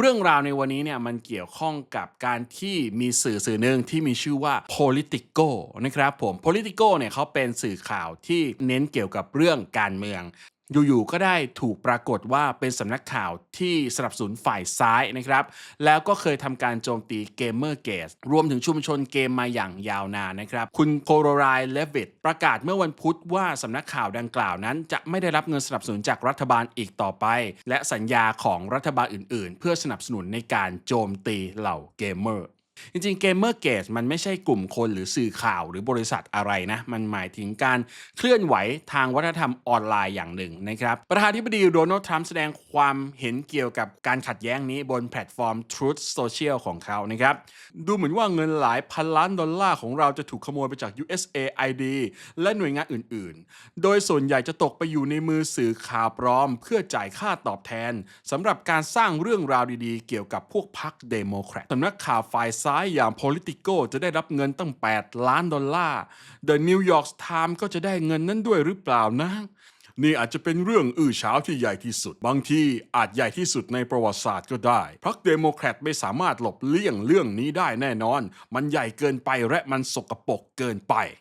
เรื่องราวในวันนี้เนี่ยมันเกี่ยวข้องกับการที่มีสื่อสื่อหนึ่งที่มีชื่อว่า Politico นะครับผม Politico เนี่ยเขาเป็นสื่อข่าวที่เน้นเกี่ยวกับเรื่องการเมือง อยู่ๆก็ได้ถูกปรากฏว่าเป็นสำนักข่าวที่สนับสนุนฝ่ายซ้ายนะครับ แล้วก็เคยทำการโจมตีเกมเมอร์เกสรวมถึงชุมชนเกมมาอย่างยาวนานนะครับ คุณโคโรไรเลวิตประกาศเมื่อวันพุธว่าสำนักข่าวดังกล่าวนั้น จะไม่ได้รับเงินสนับสนุนจากรัฐบาลอีกต่อไป และสัญญาของรัฐบาลอื่นๆ เพื่อสนับสนุนในการโจมตีเหล่าเกมเมอร์ จริงๆเกมเมอร์เกตมันไม่ใช่กลุ่มคนหรือสื่อข่าวหรือบริษัทอะไรนะ มันหมายถึงการเคลื่อนไหวทางวัฒนธรรมออนไลน์อย่างหนึ่งนะครับ ประธานาธิบดีโดนัลด์ทรัมป์แสดงความเห็นเกี่ยวกับการขัดแย้งนี้บนแพลตฟอร์ม Truth Social ของเขานะครับ ดูเหมือนว่าเงินหลายพันล้านดอลลาร์ของเราจะถูกขโมยไปจาก USAID และหน่วยงานอื่นๆ โดยส่วนใหญ่จะตกไปอยู่ในมือสื่อข่าวปลอม เพื่อจ่ายค่าตอบแทนสำหรับการสร้างเรื่องราวดีๆ เกี่ยวกับพวกพรรคเดโมแครตสำนักข่าวฝ่ายซ้ายอย่าง Politico จะได้รับเงินตั้ง 8 ล้านดอลลาร์ The New York Times ก็จะได้เงินนั้นด้วยหรือเปล่านะ นี่อาจจะเป็นเรื่องอื้อฉาวที่ใหญ่ที่สุด บางทีอาจใหญ่ที่สุดในประวัติศาสตร์ก็ได้พรรคเดโมแครตไม่สามารถหลบเลี่ยงเรื่องนี้ได้แน่นอน มันใหญ่เกินไปและมันสกปรกเกินไป